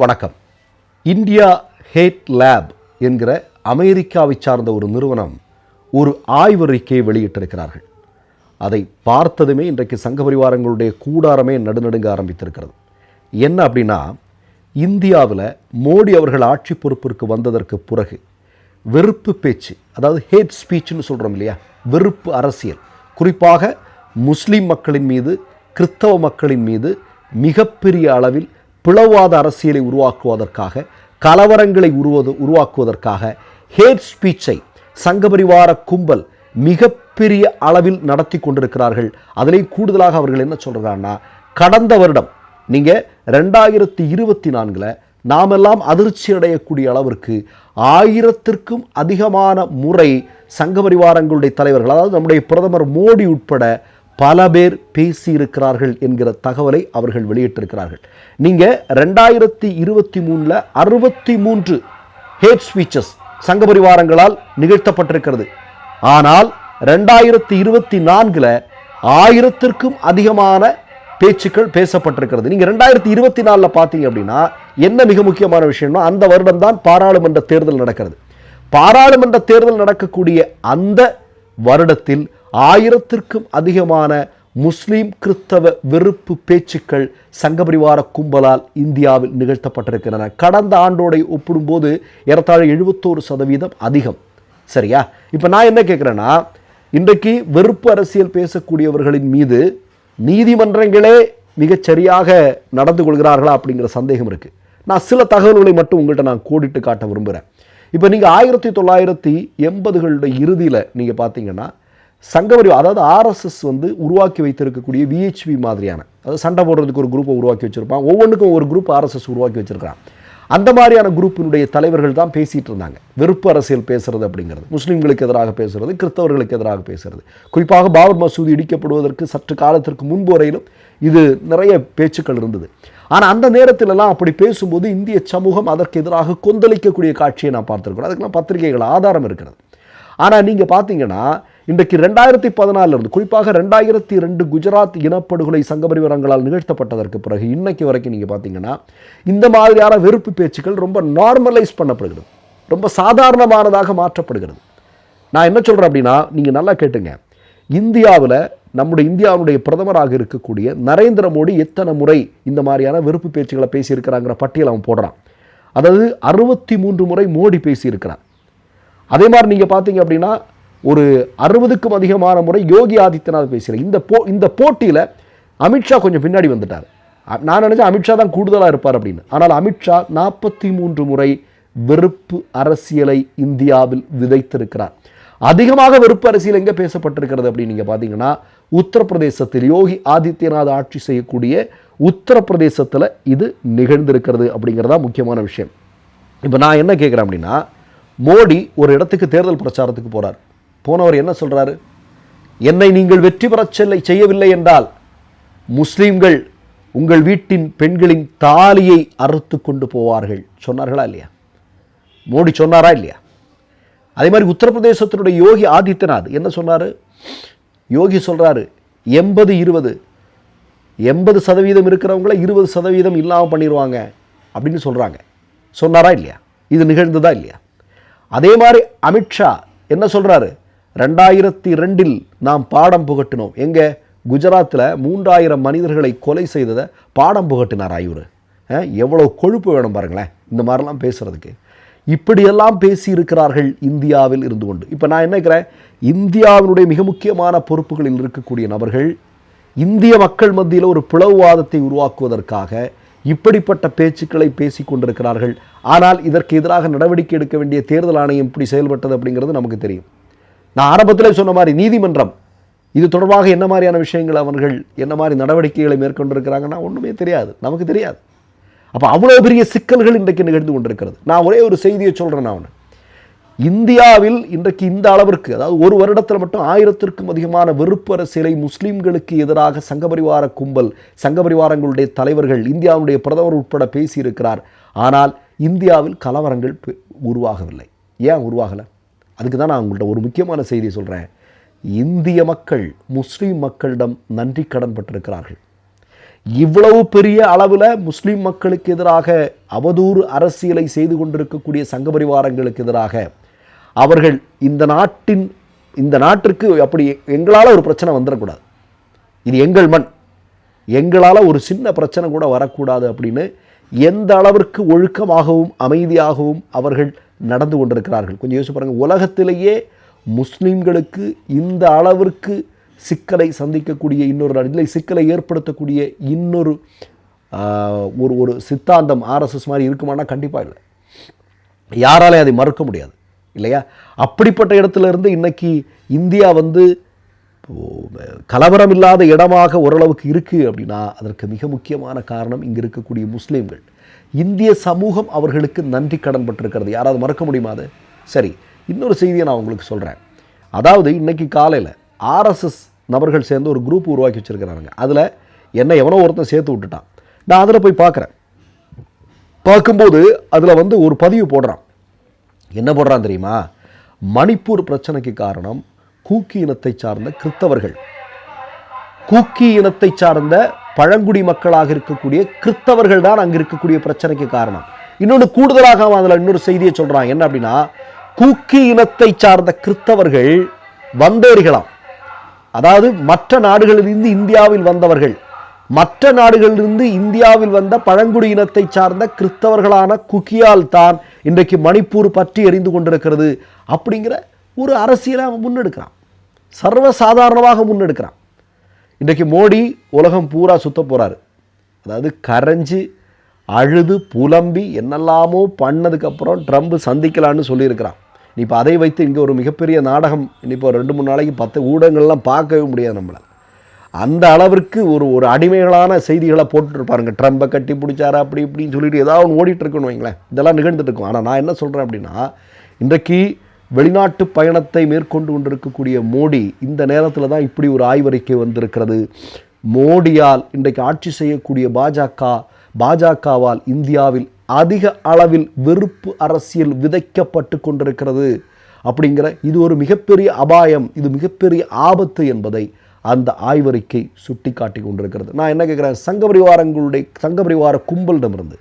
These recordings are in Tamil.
வணக்கம். இந்தியா ஹேட் லேப் என்கிற அமெரிக்காவை சார்ந்த ஒரு நிறுவனம் ஒரு ஆய்வறிக்கையை வெளியிட்டிருக்கிறார்கள். அதை பார்த்ததுமே இன்றைக்கு சங்க பரிவாரங்களுடைய கூடாரமே நடுநடுங்க ஆரம்பித்திருக்கிறது. என்ன அப்படின்னா இந்தியாவில் மோடி அவர்கள் ஆட்சி பொறுப்பிற்கு வந்ததற்கு பிறகு வெறுப்பு பேச்சு அதாவது ஹேட் ஸ்பீச்னு சொல்கிறோம் இல்லையா வெறுப்பு அரசியல். குறிப்பாக முஸ்லீம் மக்களின் மீது கிறிஸ்தவ மக்களின் மீது மிகப்பெரிய அளவில் பிளவாத அரசியலை உருவாக்குவதற்காக கலவரங்களை உருவது உருவாக்குவதற்காக ஹேட் ஸ்பீச்சை சங்கபரிவார கும்பல் மிகப்பெரிய அளவில் நடத்தி கொண்டிருக்கிறார்கள். அதிலே கூடுதலாக அவர்கள் என்ன சொல்கிறாங்கன்னா கடந்த வருடம் நீங்கள் ரெண்டாயிரத்தி இருபத்தி நான்கில் நாமெல்லாம் அதிர்ச்சி அடையக்கூடிய அளவிற்கு ஆயிரத்திற்கும் அதிகமான முறை சங்க பரிவாரங்களுடைய தலைவர்கள் அதாவது நம்முடைய பிரதமர் மோடி உட்பட பல பேர் பேசியிருக்கிறார்கள் என்கிற தகவலை அவர்கள் வெளியிட்டிருக்கிறார்கள். நீங்கள் ரெண்டாயிரத்தி இருபத்தி மூணில் அறுபத்தி மூன்று ஹேட் ஸ்பீச்சஸ் சங்க பரிவாரங்களால் நிகழ்த்தப்பட்டிருக்கிறது. ஆனால் ரெண்டாயிரத்தி இருபத்தி நான்கில் ஆயிரத்திற்கும் அதிகமான பேச்சுக்கள் பேசப்பட்டிருக்கிறது. நீங்கள் ரெண்டாயிரத்தி இருபத்தி நாலில் பார்த்தீங்க அப்படின்னா என்ன மிக முக்கியமான விஷயம்னா அந்த வருடம் தான் பாராளுமன்ற தேர்தல் நடக்கிறது. பாராளுமன்ற தேர்தல் நடக்கக்கூடிய அந்த வருடத்தில் ஆயிரத்திற்கும் அதிகமான முஸ்லீம் கிறிஸ்தவ வெறுப்பு பேச்சுக்கள் சங்கபரிவார கும்பலால் இந்தியாவில் நிகழ்த்தப்பட்டிருக்கின்றன. கடந்த ஆண்டோடை ஒப்பிடும்போது ஏறத்தாழ எழுபத்தோரு சதவீதம் அதிகம். சரியா? இப்போ நான் என்ன கேட்குறேன்னா இன்றைக்கு வெறுப்பு அரசியல் பேசக்கூடியவர்களின் மீது நீதிமன்றங்களே மிகச் சரியாக நடந்து கொள்கிறார்களா அப்படிங்கிற சந்தேகம் இருக்குது நான் சில தகவல்களை மட்டும் உங்கள்கிட்ட நான் கோடிட்டு காட்ட விரும்புகிறேன் இப்போ நீங்கள் ஆயிரத்தி தொள்ளாயிரத்தி எண்பதுகளுடைய இறுதியில் நீங்கள் பார்த்தீங்கன்னா சங்கவரி அதாவது ஆர்எஸ்எஸ் வந்து உருவாக்கி வைத்திருக்கக்கூடிய விஹெச்பி மாதிரியான அதாவது சண்டை போடுறதுக்கு ஒரு குரூப்பை உருவாக்கி வச்சுருப்பான். ஒவ்வொன்றுக்கும் ஒரு குரூப் ஆர்எஸ்எஸ் உருவாக்கி வச்சிருக்கான் அந்த மாதிரியான குரூப்பினுடைய தலைவர்கள் தான் பேசிகிட்டு இருந்தாங்க. வெறுப்பு அரசியல் பேசுறது அப்படிங்கிறது. முஸ்லீம்களுக்கு எதிராக பேசுறது கிறிஸ்தவர்களுக்கு எதிராக பேசுறது. குறிப்பாக பாபர் மசூதி இடிக்கப்படுவதற்கு சற்று காலத்திற்கு முன்பு வரையிலும் இது நிறைய பேச்சுக்கள் இருந்தது. ஆனால் அந்த நேரத்திலலாம் அப்படி பேசும்போது இந்திய சமூகம் அதற்கு எதிராக கொந்தளிக்கக்கூடிய காட்சியை நான் பார்த்துருக்கோம் அதுக்கெல்லாம் பத்திரிகைகள் ஆதாரம் இருக்கிறது. ஆனால் நீங்கள் பார்த்தீங்கன்னா இன்றைக்கு ரெண்டாயிரத்தி பதினாலிருந்து குறிப்பாக ரெண்டாயிரத்தி ரெண்டு குஜராத் இனப்படுகொலை சங்கபரிவரங்களால் நிகழ்த்தப்பட்டதற்கு பிறகு இன்னைக்கு வரைக்கும் நீங்கள் பார்த்தீங்கன்னா இந்த மாதிரியான வெறுப்பு பேச்சுக்கள் ரொம்ப நார்மலைஸ் பண்ணப்படுகிறது. ரொம்ப சாதாரணமானதாக மாற்றப்படுகிறது. நான் என்ன சொல்கிறேன் அப்படின்னா நீங்கள் நல்லா கேட்டுங்க. இந்தியாவில் நம்முடைய இந்தியாவுடைய பிரதமராக இருக்கக்கூடிய நரேந்திர மோடி எத்தனை முறை இந்த மாதிரியான வெறுப்பு பேச்சுகளை பேசியிருக்கிறாங்கிற பட்டியல் அவன் போடுறான். அதாவது அறுபத்தி மூன்று முறை மோடி பேசியிருக்கிறார். அதே மாதிரி நீங்கள் பார்த்தீங்க அப்படின்னா ஒரு அறுபதுக்கும் அதிகமான முறை யோகி ஆதித்யநாத் பேசுகிறேன் இந்த போ இந்த போட்டியில் அமித்ஷா கொஞ்சம் பின்னாடி வந்துட்டார். நான் நினச்சேன் அமித்ஷா தான் கூடுதலாக இருப்பார் அப்படின்னு. ஆனால் அமித்ஷா நாற்பத்தி மூன்று முறை வெறுப்பு அரசியலை இந்தியாவில் விதைத்திருக்கிறார். அதிகமாக வெறுப்பு அரசியல் எங்கே பேசப்பட்டிருக்கிறது அப்படின்னு நீங்கள் பார்த்தீங்கன்னா உத்தரப்பிரதேசத்தில் யோகி ஆதித்யநாத் ஆட்சி செய்யக்கூடிய உத்தரப்பிரதேசத்தில் இது நிகழ்ந்திருக்கிறது அப்படிங்கிறதா முக்கியமான விஷயம். இப்போ நான் என்ன கேட்குறேன் அப்படின்னா மோடி ஒரு இடத்துக்கு தேர்தல் பிரச்சாரத்துக்கு போகிறார் போனவர் என்ன சொல்கிறாரு என்னை நீங்கள் வெற்றி பெறச் செல்லை செய்யவில்லை என்றால் முஸ்லீம்கள் உங்கள் வீட்டின் பெண்களின் தாலியை அறுத்து கொண்டு போவார்கள். சொன்னார்களா இல்லையா? மோடி சொன்னாரா இல்லையா? அதே மாதிரி உத்தரப்பிரதேசத்தினுடைய யோகி ஆதித்யநாத் என்ன சொன்னார்? யோகி சொல்கிறாரு எண்பது இருபது. எண்பது சதவீதம் இருக்கிறவங்கள இருபது சதவீதம் இல்லாமல் பண்ணிடுவாங்க அப்படின்னு சொல்கிறாங்க சொன்னாரா இல்லையா? இது நிகழ்ந்ததா இல்லையா? அதே மாதிரி அமித்ஷா என்ன சொல்கிறாரு ரெண்டாயிரத்தி ரெண்டில் நாம் பாடம் புகட்டினோம். எங்கே? குஜராத்தில் மூன்றாயிரம் மனிதர்களை கொலை செய்ததை பாடம் புகட்டினார் இவர்? எவ்வளோ கொழுப்பு வேணும் பாருங்களேன் இந்த மாதிரிலாம் பேசுகிறதுக்கு இப்படியெல்லாம் பேசியிருக்கிறார்கள் இந்தியாவில் இருந்து கொண்டு. இப்போ நான் என்ன இருக்கிறேன் இந்தியாவினுடைய மிக முக்கியமான பொறுப்புகளில் இருக்கக்கூடிய நபர்கள் இந்திய மக்கள் மத்தியில் ஒரு பிளவுவாதத்தை உருவாக்குவதற்காக இப்படிப்பட்ட பேச்சுக்களை பேசி கொண்டிருக்கிறார்கள். ஆனால் இதற்கு எதிராக நடவடிக்கை எடுக்க வேண்டிய தேர்தல் ஆணையம் இப்படி செயல்பட்டது அப்படிங்கிறது நமக்கு தெரியும். நான் ஆரம்பத்தில் சொன்ன மாதிரி நீதிமன்றம் இது தொடர்பாக என்ன மாதிரியான விஷயங்கள் அவர்கள் என்ன மாதிரி நடவடிக்கைகளை மேற்கொண்டிருக்கிறாங்கன்னா ஒன்றுமே தெரியாது. நமக்கு தெரியாது. அப்போ அவ்வளோ பெரிய சிக்கல்கள் இன்றைக்கு நிகழ்ந்து கொண்டிருக்கிறது. நான் ஒரே ஒரு செய்தியை சொல்கிறேன் நான். ஒன்று இந்தியாவில் இன்றைக்கு இந்த அளவிற்கு அதாவது ஒரு வருடத்தில் மட்டும் ஆயிரத்திற்கும் அதிகமான வெறுப்பு அரசியலை முஸ்லிம்களுக்கு எதிராக சங்கபரிவார கும்பல் சங்கபரிவாரங்களுடைய தலைவர்கள் இந்தியாவுடைய பிரதமர் உட்பட பேசியிருக்கிறார். ஆனால் இந்தியாவில் கலவரங்கள் உருவாகவில்லை. ஏன் உருவாகலை? அதுக்கு தான் நான் உங்கள்கிட்ட ஒரு முக்கியமான செய்தி சொல்கிறேன் இந்திய மக்கள் முஸ்லீம் மக்களிடம் நன்றி கடன் பட்டிருக்கிறார்கள். இவ்வளவு பெரிய அளவில் முஸ்லீம் மக்களுக்கு எதிராக அவதூறு அரசியலை செய்து கொண்டிருக்கக்கூடிய சங்க பரிவாரங்களுக்கு எதிராக அவர்கள் இந்த நாட்டின் இந்த நாட்டிற்கு அப்படி எங்களால் ஒரு பிரச்சனை வந்துடக்கூடாது இது எங்கள் மண். எங்களால் ஒரு சின்ன பிரச்சனை கூட வரக்கூடாது அப்படின்னு எந்த அளவிற்கு ஒழுக்கமாகவும் அமைதியாகவும் அவர்கள் நடந்து கொண்டிருக்கிறார்கள். கொஞ்சம் யோசிச்சு பாருங்கள் உலகத்திலேயே முஸ்லீம்களுக்கு இந்த அளவிற்கு சிக்கலை சந்திக்கக்கூடிய இன்னொரு நாடு இல்லை சிக்கலை ஏற்படுத்தக்கூடிய இன்னொரு ஆஹ், ஒரு ஒரு சித்தாந்தம் ஆர்எஸ்எஸ் மாதிரி இருக்குமானா கண்டிப்பாக இல்லை. யாராலையும் அதை மறுக்க முடியாது இல்லையா? அப்படிப்பட்ட இடத்துல இருந்து இன்னைக்கு இந்தியா வந்து கலவரம் இல்லாத இடமாக ஓரளவுக்கு இருக்குது அப்படின்னா அதற்கு மிக முக்கியமான காரணம் இங்கே இருக்கக்கூடிய முஸ்லீம்கள். இந்திய சமூகம் அவர்களுக்கு நன்றி கடன் பட்டிருக்கிறது. யாராவது மறக்க முடியுமா அது? சரி இன்னொரு செய்தியை நான் உங்களுக்கு சொல்கிறேன் அதாவது இன்னைக்கு காலையில் ஆர்எஸ்எஸ் நபர்கள் சேர்ந்து ஒரு குரூப் உருவாக்கி வச்சிருக்கிறாங்க அதில் என்ன எவனோ ஒருத்தன் சேர்த்து விட்டுட்டான். நான் அதில் போய் பார்க்குறேன். பார்க்கும்போது அதில் வந்து ஒரு பதிவு போடுறான். என்ன போடுறான் தெரியுமா? மணிப்பூர் பிரச்சனைக்கு காரணம் கூக்கி இனத்தை சார்ந்த கிறித்தவர்கள். கூக்கி இனத்தை சார்ந்த பழங்குடி மக்களாக இருக்கக்கூடிய கிறித்தவர்கள் தான் அங்கே இருக்கக்கூடிய பிரச்சனைக்கு காரணம். இன்னொன்று கூடுதலாக அவன் அதில் இன்னொரு செய்தியை சொல்கிறான் என்ன அப்படின்னா கூக்கி இனத்தை சார்ந்த கிறித்தவர்கள் வந்தேறிகளாம் அதாவது மற்ற நாடுகளிலிருந்து இந்தியாவில் வந்தவர்கள் மற்ற நாடுகளிலிருந்து இந்தியாவில் வந்த பழங்குடியினத்தை சார்ந்த கிறிஸ்தவர்களான குக்கியால் தான் இன்றைக்கு மணிப்பூர் பற்றி எரிந்து கொண்டிருக்கிறது அப்படிங்கிற ஒரு அரசியலை அவன் முன்னெடுக்கிறான். சர்வசாதாரணமாக முன்னெடுக்கிறான். இன்றைக்கு மோடி உலகம் பூரா சுத்த போறாரு. அதாவது கரைஞ்சு அழுது புலம்பி என்னெல்லாமோ பண்ணதுக்கப்புறம் ட்ரம்ப் சந்திக்கலான்னு சொல்லியிருக்கிறான். இப்போ அதை வைத்து இங்கே ஒரு மிகப்பெரிய நாடகம் இப்போ ரெண்டு மூணு நாளைக்கு பத்து ஊடகங்கள்லாம் பார்க்கவே முடியாது நம்மளை. அந்த அளவிற்கு ஒரு ஒரு அடிமைகளான செய்திகளை போட்டுருப்பாருங்க ட்ரம்பை கட்டி பிடிச்சாரு அப்படி இப்படின்னு சொல்லிட்டு ஏதாவது ஒன்று ஓடிட்டு வைங்களேன். இதெல்லாம் நிகழ்ந்துட்டு இருக்கும். ஆனால் நான் என்ன சொல்கிறேன் அப்படின்னா இன்றைக்கு வெளிநாட்டு பயணத்தை மேற்கொண்டு கொண்டிருக்கக்கூடிய மோடி இந்த நேரத்தில் தான் இப்படி ஒரு ஆய்வறிக்கை வந்திருக்கிறது. மோடியால் இன்றைக்கு ஆட்சி செய்யக்கூடிய பாஜக பாஜகவால் இந்தியாவில் அதிக அளவில் வெறுப்பு அரசியல் விதைக்கப்பட்டு கொண்டிருக்கிறது. அப்படிங்கிற இது ஒரு மிகப்பெரிய அபாயம் இது மிகப்பெரிய ஆபத்து என்பதை அந்த ஆய்வறிக்கை சுட்டி காட்டி கொண்டிருக்கிறது. நான் என்ன கேட்குறேன்? சங்க பரிவாரங்களுடைய சங்க பரிவார கும்பலிடமிருந்து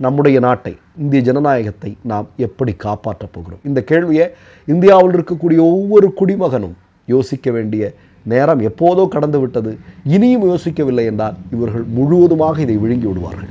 நம்முடைய நாட்டை இந்திய ஜனநாயகத்தை நாம் எப்படி காப்பாற்றப் போகிறோம்? இந்த கேள்வியை இந்தியாவில் இருக்கக்கூடிய ஒவ்வொரு குடிமகனும் யோசிக்க வேண்டிய நேரம் எப்போதோ கடந்து விட்டது இனியும் யோசிக்கவில்லை என்றால் இவர்கள் முழுவதுமாக இதை விழுங்கி விடுவார்கள்.